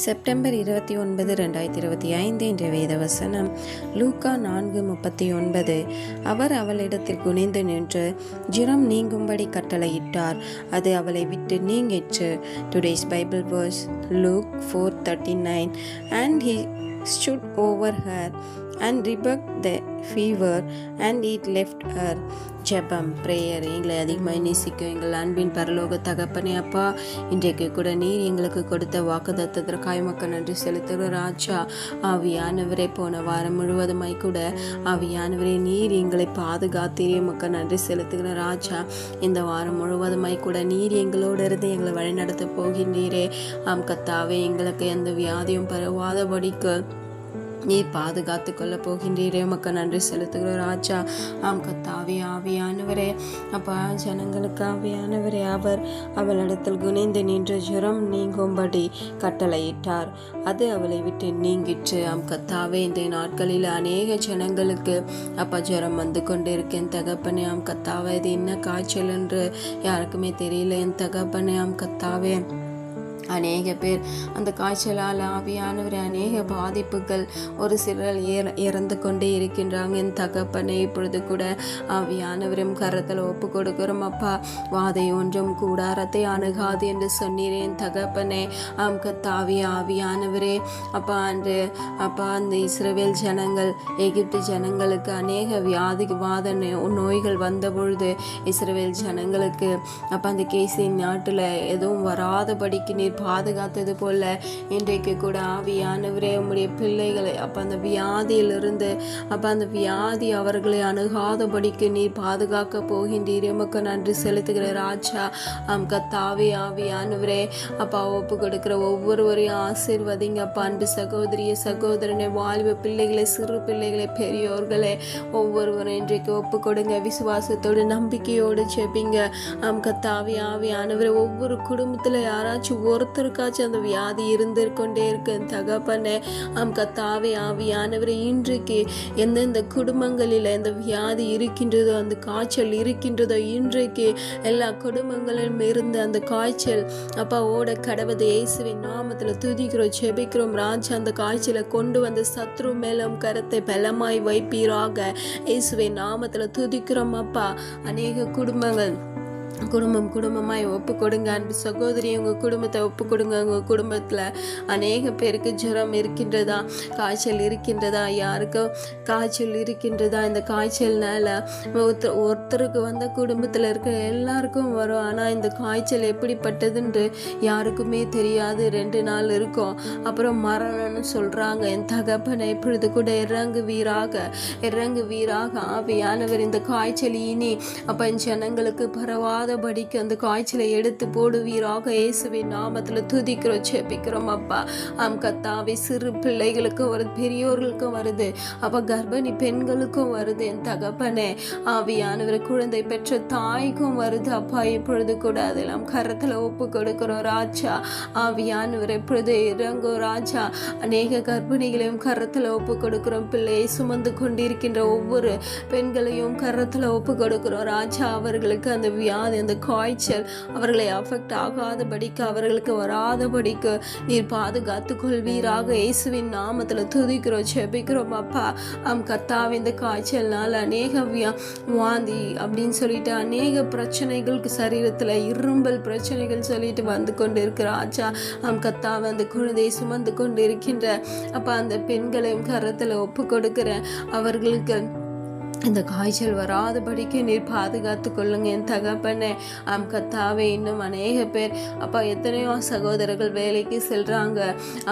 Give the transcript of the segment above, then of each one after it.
September இருபத்தி ஒன்பது ரெண்டாயிரத்தி இருபத்தி ஐந்து என்ற வேத வசனம் லூக்கா நான்கு முப்பத்தி ஒன்பது. அவர் அவளிடத்தில் குனிந்து நின்று ஜுரம் நீங்கும்படி கட்டளையிட்டார். அது அவளை விட்டு நீங்கிற்று. Today's Bible verse Luke four thirty nine and he stood over her and rebuked the fever and it left her. ஜெபம் ப்ரேயர் எங்களை அதிகமாக நேசிக்கும் எங்கள் அன்பின் பரலோக தகப்பனே அப்பா இன்றைக்கு கூட நீர் எங்களுக்கு கொடுத்த வாக்குதத்திற்காய் மக்கள் நன்றி செலுத்துகிற ராஜா ஆவியானவரே போன வாரம் முழுவதுமாய் கூட ஆவியானவரே நீர் எங்களை பாதுகாத்தீரே. மக்கள் நன்றி செலுத்துகிற ராஜா இந்த வாரம் முழுவதுமாய் கூட நீர் எங்களோடு இருந்து எங்களை வழிநடத்த போகின்றீரே. ஆம் கத்தாவே எங்களுக்கு எந்த வியாதியும் பரவாதபடிக்கு நீர் பாதுகாத்து கொள்ள போகின்றீரே. மக்கள் நன்றி செலுத்துகிற ராஜா. ஆம் கத்தாவி ஆவியானவரே. அப்பா ஜனங்களுக்கு ஆவியானவரே. அவர் அவளிடத்தில் குனைந்து நின்று ஜுரம் நீங்கும்படி கட்டளையிட்டார். அது அவளை விட்டு நீங்கிற்று. ஆம் கத்தாவே இந்த நாட்களில் அநேக ஜனங்களுக்கு அப்பா ஜுரம் வந்து கொண்டிருக்கேன். தகப்பனே ஆம் கத்தாவே இது என்ன காய்ச்சல் என்று யாருக்குமே தெரியல. என் தகப்பனே ஆம் கத்தாவே அநேக பேர் அந்த காய்ச்சலால் ஆவியானவர் அநேக பாதிப்புகள் ஒரு சிலர் இற இறந்து கொண்டே இருக்கின்றாங்க. என் தகப்பனை இப்பொழுது கூட ஆவியானவரும் கரத்தில் ஒப்பு கொடுக்கிறோம். அப்பா வாதை ஒன்றும் கூடாரத்தை அணுகாது என்று சொன்னீரேன் தகப்பனே. ஆம் கத்தாவி ஆவியானவரே. அப்பா அன்று அப்பா அந்த இஸ்ரவேல் ஜனங்கள் எகிப்து ஜனங்களுக்கு அநேக வியாதி வாத நோய்கள் வந்த பொழுது இஸ்ரவேல் ஜனங்களுக்கு அப்பா அந்த கேசி நாட்டில் எதுவும் வராதபடிக்கு நீர் பாதுகாத்தது போல இன்றைக்கு கூட ஆவியானவரே உம்முடைய பிள்ளைகளை அப்போ அந்த வியாதியிலிருந்து அப்போ அந்த வியாதி அவர்களை அணுகாதபடிக்கு நீர் பாதுகாக்க போகின்றீர். எமக்கு நன்றி செலுத்துகிற ராஜா ஆம் கத்தாவி ஆவியானவரே. அப்பா ஒப்பு கொடுக்கிற ஒவ்வொருவரையும் ஆசீர்வதிங்க. அப்பா அன்பு சகோதரிய சகோதரனை வாழ்வு பிள்ளைகளை சிறு பிள்ளைகளை பெரியோர்களே ஒவ்வொருவரும் இன்றைக்கு ஒப்பு கொடுங்க. விசுவாசத்தோடு நம்பிக்கையோடு செபிங்க ஆம் கத்தாவி ஆவியானவரை ஒவ்வொரு குடும்பத்தில் யாராச்சும் ஒரு ஒருத்தருக்காச்சும் அந்த வியாதி இருந்திருக்கொண்டே இருக்கு. தகப்பனே ஆம் கத்தாவி ஆவியானவரை இன்றைக்கு எந்தெந்த குடும்பங்களில் இந்த வியாதி இருக்கின்றதோ அந்த காய்ச்சல் இருக்கின்றதோ இன்றைக்கு எல்லா குடும்பங்களிலும் இருந்து அந்த காய்ச்சல் அப்பா ஓட கடவுது இயேசுவின் நாமத்தில் துதிக்கிறோம் செபிக்கிறோம் ராஜா அந்த காய்ச்சலை கொண்டு வந்து சத்ரு மேலும் கரத்தை பலமாய் வைப்பீராக. இயேசுவின் நாமத்தில் துதிக்கிறோம் அப்பா. அநேக குடும்பங்கள் குடும்பம் குடும்பமாக ஒப்பு கொடுங்க அன்பு சகோதரி. உங்கள் குடும்பத்தை ஒப்பு கொடுங்க. உங்கள் குடும்பத்தில் அநேக பேருக்கு ஜுரம் இருக்கின்றதா? காய்ச்சல் இருக்கின்றதா? யாருக்கும் காய்ச்சல் இருக்கின்றதா? இந்த காய்ச்சல்னால ஒருத்தர் ஒருத்தருக்கு வந்த குடும்பத்தில் இருக்கிற எல்லாருக்கும் வரும். ஆனால் இந்த காய்ச்சல் எப்படிப்பட்டதுன்று யாருக்குமே தெரியாது. ரெண்டு நாள் இருக்கும். அப்புறம் மரணம்னு சொல்கிறாங்க என் தகப்பனை இப்பொழுது கூட இறங்கு வீராக இறங்கு வீராக ஆவியானவர் இந்த காய்ச்சல் இனி அப்போ ஜனங்களுக்கு பரவாத பரவாதபடிக்கு அந்த காய்ச்சலை எடுத்து போடுவீராக இயேசுவின் நாமத்தில் துதிக்கிறோம் செபிக்கிறோம் அப்பா. ஆம் கத்தாவி சிறு பிள்ளைகளுக்கும் வருது பெரியோர்களுக்கும் வருது. அப்போ கர்ப்பிணி பெண்களுக்கும் வருது என் தகப்பனே. ஆவியானவர் குழந்தை பெற்ற தாய்க்கும் வருது அப்பா. இப்பொழுது கூட அதெல்லாம் கரத்தில் ஒப்பு கொடுக்கிறோம் ராஜா. ஆவியானவர் எப்பொழுது இறங்கும் ராஜா. அநேக கர்ப்பிணிகளையும் கரத்தில் ஒப்பு கொடுக்கிறோம் பிள்ளையை சுமந்து கொண்டிருக்கின்ற ஒவ்வொரு பெண்களையும் கரத்தில் ஒப்பு கொடுக்கிறோம் ராஜா. அவர்களுக்கு அந்த வியாதி அந்த காய்ச்சல் அவர்களை அஃபெக்ட் ஆகாதபடிக்கு அவர்களுக்கு வராதபடிக்கு நீர் பாதுகாத்து கொள்வீராக. இயேசுவின் நாமத்தில் துதிக்கிறோம் செபிக்கிறோம் அப்பா. ஆம் கத்தாவே இந்த காய்ச்சல்னால அநேக வியா வாந்தி அப்படின்னு சொல்லிட்டு அநேக பிரச்சனைகளுக்கு சரீரத்தில் இரும்பல் பிரச்சனைகள் சொல்லிட்டு வந்து கொண்டு இருக்கிற ஆச்சா அம் கத்தாவை அந்த குழந்தையை சுமந்து கொண்டு இருக்கின்ற அப்போ அந்த பெண்களையும் கரத்தில் ஒப்பு கொடுக்கிறேன் அவர்களுக்கு இந்த காய்ச்சல் வராதபடிக்கு நீர் பாதுகாத்து கொள்ளுங்க. என் தகப்பனே ஆம் கத்தாவே இன்னும் அநேக பேர் அப்பா எத்தனையோ சகோதரர்கள் வேலைக்கு செல்றாங்க.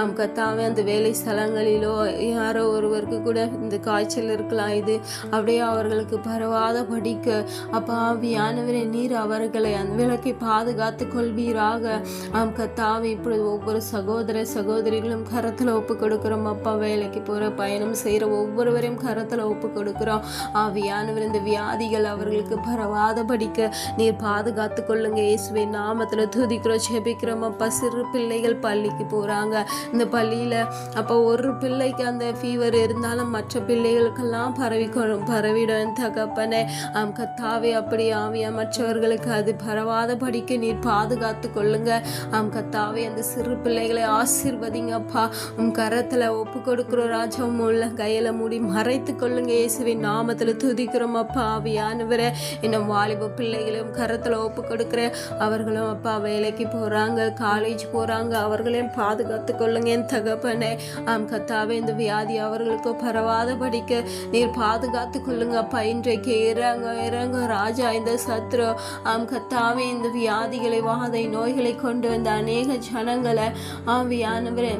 ஆம் கத்தாவே அந்த வேலை ஸ்தலங்களிலோ யாரோ ஒருவருக்கு கூட இந்த காய்ச்சல் இருக்கலாம். இது அப்படியே அவர்களுக்கு பரவாத படிக்கு அப்பா ஆவியானவரே நீர் அவர்களை அந்த விளக்கை பாதுகாத்து கொள்வீராக. ஆம் கத்தாவே இப்பொழுது ஒவ்வொரு சகோதர சகோதரிகளும் கரத்தில் ஒப்பு கொடுக்குறோம். அப்பா வேலைக்கு போகிற பயணம் செய்கிற ஒவ்வொருவரையும் கரத்தில் ஒப்பு கொடுக்குறோம். ஆவியானவர் இந்த வியாதிகள் அவர்களுக்கு பரவாத படிக்க நீர் பாதுகாத்து கொள்ளுங்க. இயேசுவை நாமத்துல துதிக்கிறோம் செபிக்கிறோம் அப்பா சிறு பிள்ளைகள் பள்ளிக்கு போறாங்க. இந்த பள்ளியில அப்போ ஒரு பிள்ளைக்கு அந்த ஃபீவர் இருந்தாலும் மற்ற பிள்ளைகளுக்கெல்லாம் பரவி கொ- பரவிடும் தகப்பனே. ஆம் கத்தாவே அப்படி ஆவியா மற்றவர்களுக்கு அது பரவாத படிக்க நீர் பாதுகாத்து கொள்ளுங்க. ஆம் கத்தாவே அந்த சிறு பிள்ளைகளை ஆசீர்வதிங்கப்பா உம் கரத்துல ஒப்பு கொடுக்குறோம் ராஜா உள்ள கையில மூடி மறைத்து கொள்ளுங்க. இயேசுவின் நாமத்துல துதிக்கிறோம் அப்பா ஆவியானவரே இன்னும் வாலிப பிள்ளைகளையும் கரத்தில் ஒப்பு கொடுக்குறேன் அவர்களும் அப்பா வேலைக்கு போகிறாங்க காலேஜ் போகிறாங்க அவர்களையும் பாதுகாத்து கொள்ளுங்க என் தகப்பனே. ஆம் கத்தாவே இந்த வியாதி அவர்களுக்கு பரவாதபடிக்க நீர் பாதுகாத்து கொள்ளுங்க அப்பா. இன்றைக்கு இறங்க இறங்க ராஜா இந்த சத்ரு. ஆம் கத்தாவே இந்த வியாதிகளை வாதை நோய்களை கொண்டு வந்த அநேக ஜனங்களை ஆவியானவரே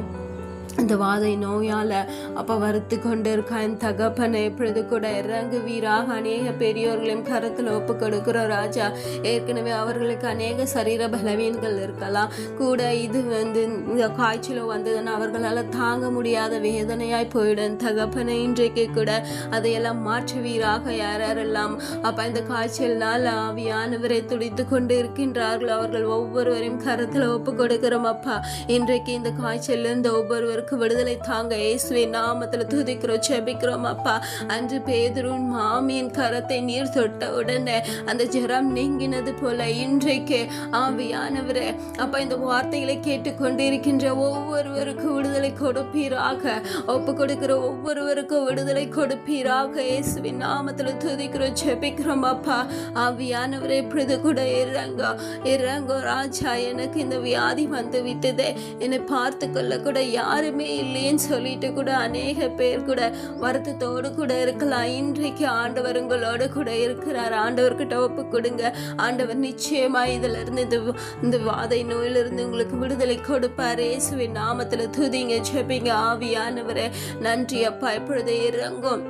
இந்த வாதை நோயால் அப்போ வருத்து கொண்டு இருக்க என் தகப்பனை எப்பொழுது கூட இறங்கு வீராக அநேக பெரியோர்களையும் கரத்தில் ஒப்பு கொடுக்கிற ராஜா. ஏற்கனவே அவர்களுக்கு அநேக சரீர பலவீன்கள் இருக்கலாம். கூட இது வந்து இந்த காய்ச்சலோ வந்ததுன்னா அவர்களால் தாங்க முடியாத வேதனையாய் போயிடும். தகப்பனை இன்றைக்கு கூட அதையெல்லாம் மாற்றுவீராக. யார் யாரெல்லாம் அப்போ இந்த காய்ச்சல்னால் ஆவியானவரை துடித்து கொண்டு இருக்கின்றார்கள் அவர்கள் ஒவ்வொருவரையும் கரத்தில் ஒப்பு கொடுக்கிறோம் அப்பா. இன்றைக்கு இந்த காய்ச்சலிருந்து ஒவ்வொருவருக்கும் விடுதலை தாங்க. இயேசுவை நாமத்தில் துதிக்கிறோம் செபிக்கிறோம் அப்பா. அன்று பேதுருன் மாமியின் கரத்தை நீர் தொட்ட உடனே அந்த ஜெரம் நீங்கினது போல இன்றைக்கு ஆவியானவரே அப்பா இந்த வார்த்தைகளை கேட்டுக்கொண்டு இருக்கின்ற ஒவ்வொருவருக்கும் விடுதலை கொடுப்பீராக. ஒப்பு கொடுக்கிற ஒவ்வொருவருக்கும் விடுதலை கொடுப்பீராக. இயேசுவின் நாமத்தில் துதிக்கிறோம் செபிக்கிறோம் அப்பா. ஆவியானவரே இப்பொழுது கூட இறங்க. இறங்கோ ராஜா எனக்கு இந்த வியாதி வந்து விட்டதே என்னை பார்த்து கொள்ள கூட யாருமே இல்லைன்னு சொல்லிட்டு கூட அநேக பேர் கூட வருத்தத்தோடு கூட இருக்கலாம். இன்றைக்கு ஆண்டவர் உங்களோட கூட இருக்கிறார். ஆண்டவர்கிட்ட ஒப்பு கொடுங்க. ஆண்டவர் நிச்சயமா இதுல இருந்து இந்த இந்த வாதை நோயிலிருந்து உங்களுக்கு விடுதலை கொடுப்பார். இயேசுவின் நாமத்துல துதிங்க செபிங்க ஆவியானவரே நன்றி அப்பா. இப்பொழுது இறங்கும்.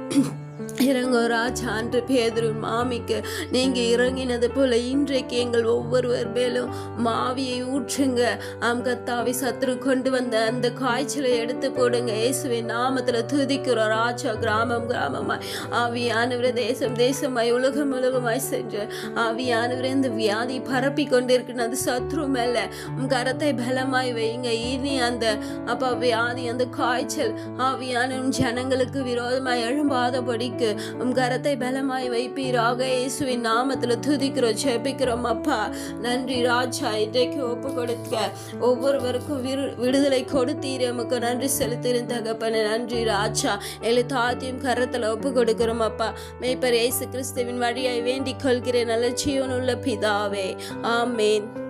இறங்கோ ராஜா அன்று பேதுரு மாமிக்கு. நீங்க இறங்கினது போல இன்றைக்கு எங்கள் ஒவ்வொருவர் மேலும் மாவியை ஊற்றுங்க. ஆம் கத்தாவி சத்துரு கொண்டு வந்த அந்த காய்ச்சலை எடுத்து போடுங்க இயேசுவின் நாமத்துல துதிக்கிறோம். ராஜா கிராமம் கிராமமாய். ஆவியானவரே தேசம் தேசமாய் உலகம் உலகமாய் சென்று ஆவியானவரே இந்த வியாதி பரப்பி கொண்டிருக்கிற அந்த சத்ரு மேல கரத்தை பலமாய் வைங்க இனி அந்த அப்பா வியாதி அந்த காய்ச்சல் ஆவியான ஜனங்களுக்கு விரோதமாய் எழும்பாதபடிக்கு உம் கரத்தை பலமாய் வைப்பீராக இயேசுவின் நாமத்துல துதிக்கிறோம் ஜெபிக்கிறோம் அப்பா. நன்றி ராஜா இன்றைக்கு ஒப்பு கொடுக்க. ஒவ்வொருவருக்கும் விரு- விடுதலை கொடுத்தீர் எமக்கு நன்றி செலுத்திருந்த தகப்பன. நன்றி ராஜா. எழுத்தாத்தையும் கரத்துல ஒப்பு கொடுக்கிறோம் அப்பா. மேய்ப்பர் இயேசு கிறிஸ்துவின் வழியாய் வேண்டிக் கொள்கிறேன் நல்ல ஜீவனுள்ள பிதாவே. ஆமேன்.